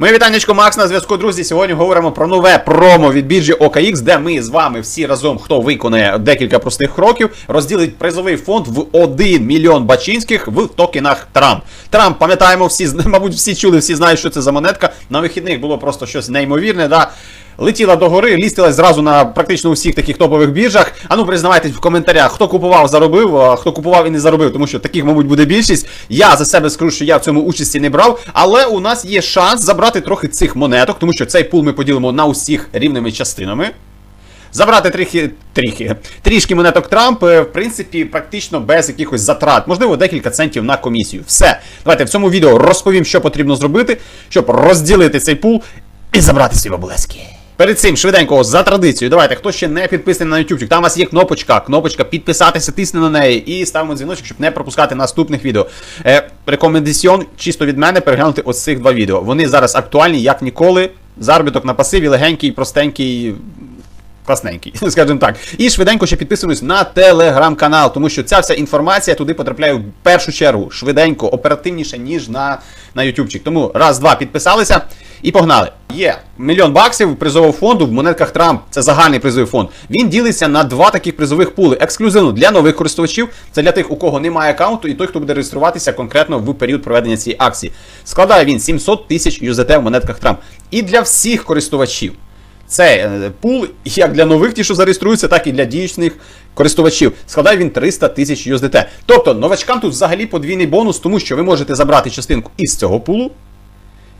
Моє вітанечко Макс на зв'язку, друзі. Сьогодні говоримо про нове промо від біржі OKX, де ми з вами всі разом, хто виконає декілька простих кроків, розділить призовий фонд в 1 мільйон бачинських в токенах Трамп. Трамп, пам'ятаємо, всі мабуть, всі чули, всі знають, що це за монетка. На вихідних було просто щось неймовірне. Да? Летіла до гори, лістилась зразу на практично усіх таких топових біржах. А ну признавайтесь в коментарях, хто купував, заробив, а хто купував і не заробив, тому що таких, мабуть, буде більшість. Я за себе скажу, що я в цьому участі не брав, але у нас є шанс забрати трохи цих монеток, тому що цей пул ми поділимо на усіх рівними частинами. Забрати трохи, трохи, трішки монеток Трамп, е, в принципі, практично без якихось затрат, можливо, декілька центів на комісію. Все. Давайте в цьому відео розповім, що потрібно зробити, щоб розділити цей пул і забрати свій бабулески. Перед цим швиденько за традицією, давайте, хто ще не підписаний на YouTube, там у вас є кнопочка, кнопочка підписатися, тисни на неї і ставимо дзвіночок, щоб не пропускати наступних відео. Е, рекомендаціон чисто від мене переглянути ось цих два відео. Вони зараз актуальні, як ніколи. Заробіток на пасиві, легенький, простенький, класненький, скажімо так. І швиденько ще підписуємось на телеграм-канал, тому що ця вся інформація туди потрапляє в першу чергу, швиденько, оперативніше, ніж на, на ютубчик. Тому раз, два, підписалися і погнали. Є мільйон баксів призового фонду в монетках Трамп. Це загальний призовий фонд. Він ділиться на два таких призових пули. Ексклюзивно для нових користувачів. Це для тих, у кого немає аккаунту, і той, хто буде реєструватися конкретно в період проведення цієї акції. Складає він 700 тисяч USDT в монетках Трамп. І для всіх користувачів. Це е, пул як для нових, ті, що зареєструються, так і для діючних користувачів. Складає він 300 тисяч USDT. Тобто новачкам тут взагалі подвійний бонус, тому що ви можете забрати частинку із цього пулу,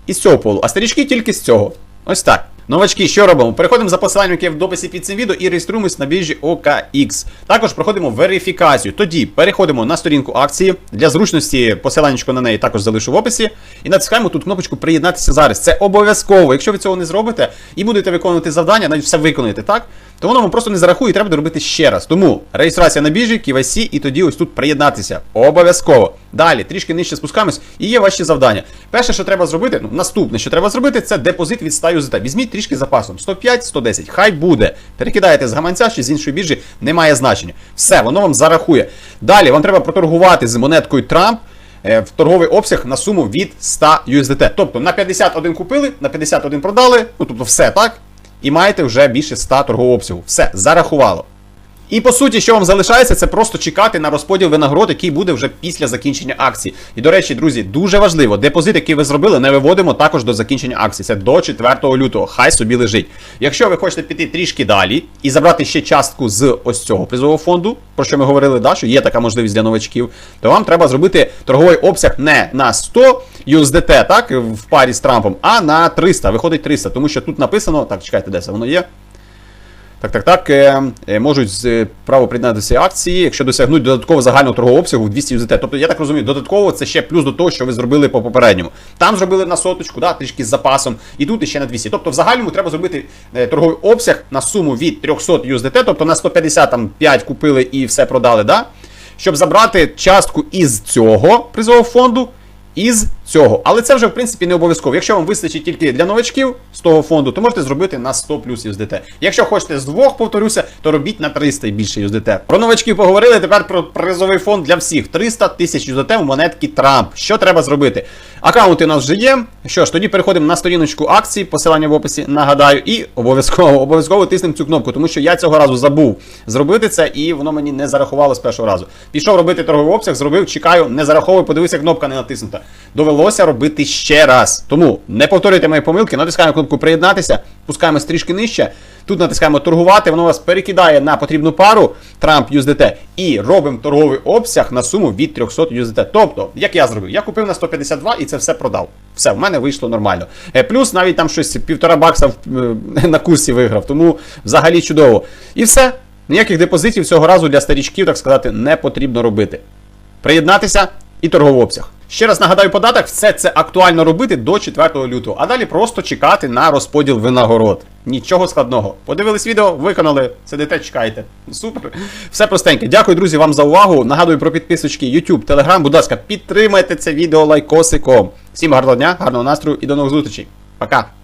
із цього полу, а старічки тільки з цього. Ось так. Новачки, що робимо? Переходимо за посиланням, яке в дописі під цим відео, і реєструємось на біржі OKX. Також проходимо верифікацію. Тоді переходимо на сторінку акції. Для зручності посиланнячко на неї також залишу в описі. І натискаємо тут кнопочку Приєднатися зараз. Це обов'язково. Якщо ви цього не зробите і будете виконувати завдання, навіть все виконуєте так, то воно вам просто не зарахує і треба доробити ще раз. Тому реєстрація на біржі, KYC і тоді ось тут приєднатися. Обов'язково. Далі, трішки нижче спускаємось, і є ваші завдання. Перше, що треба зробити, ну наступне, що треба зробити, це депозит від 100 USDT. Візьміть трішки запасом. 105, 110. Хай буде. Перекидаєте з гаманця чи з іншої біржі, немає значення. Все, воно вам зарахує. Далі вам треба проторгувати з монеткою Трамп. е, В торговий обсяг на суму від 100 USDT. Тобто на 51 купили, на 51 продали, ну тобто все так. І маєте вже більше 100 торгового обсягу. Все, зарахувало. І по суті, що вам залишається, це просто чекати на розподіл винагород, який буде вже після закінчення акції. І до речі, друзі, дуже важливо, депозит, який ви зробили, не виводимо також до закінчення акції. Це до 4 лютого. Хай собі лежить. Якщо ви хочете піти трішки далі і забрати ще частку з ось цього призового фонду, про що ми говорили, да, що є така можливість для новачків, то вам треба зробити торговий обсяг не на 100 USDT, так, в парі з Трампом, а на 300. Виходить 300, тому що тут написано, так, чекайте, де це воно є. Так, так, так, е, е, можуть е, право приєднатися акції, якщо досягнуть додатково загального торгового обсягу в 200 USDT. Тобто, я так розумію, додатково це ще плюс до того, що ви зробили по попередньому. Там зробили на соточку, да, трішки з запасом, і тут іще на 200. Тобто, в загальному треба зробити торговий обсяг на суму від 300 USDT, тобто на 150 там 5 купили і все продали, да? щоб забрати частку із цього призового фонду. Із цього. Але це вже, в принципі, не обов'язково. Якщо вам вистачить тільки для новачків з того фонду, то можете зробити на 100 плюс USDT. Якщо хочете з двох, повторюся, то робіть на 300 і більше USDT. Про новачків поговорили, тепер про призовий фонд для всіх. 300 тисяч USDT в монетки Трамп. Що треба зробити? Аккаунти у нас вже є. Що ж, тоді переходимо на сторіночку акції, посилання в описі, нагадаю, і обов'язково обов'язково тиснемо цю кнопку, тому що я цього разу забув зробити це, і воно мені не зарахувало з першого разу. Пішов робити торговий обсяг, зробив, чекаю, не зараховую, подивився, кнопка не натиснута. Довелося робити ще раз. Тому не повторюйте мої помилки, натискаємо кнопку приєднатися, пускаємось трішки нижче. Тут натискаємо торгувати, воно вас перекидає на потрібну пару Трамп USDT і робимо торговий обсяг на суму від 300 USDT. Тобто, як я зробив, я купив на 152 і це все продав. Все, в мене вийшло нормально. Е, Плюс навіть там щось півтора бакса е, на курсі виграв, тому взагалі чудово. І все. Ніяких депозитів цього разу для старічків, так сказати, не потрібно робити. Приєднатися і торговий обсяг. Ще раз нагадаю податок, все це актуально робити до 4 лютого, а далі просто чекати на розподіл винагород. Нічого складного. Подивились відео, виконали, сидите, чекайте. Супер. Все простеньке. Дякую, друзі, вам за увагу. Нагадую про підписочки YouTube, Telegram. Будь ласка, підтримайте це відео лайкосиком. Всім гарного дня, гарного настрою і до нових зустрічей. Пока.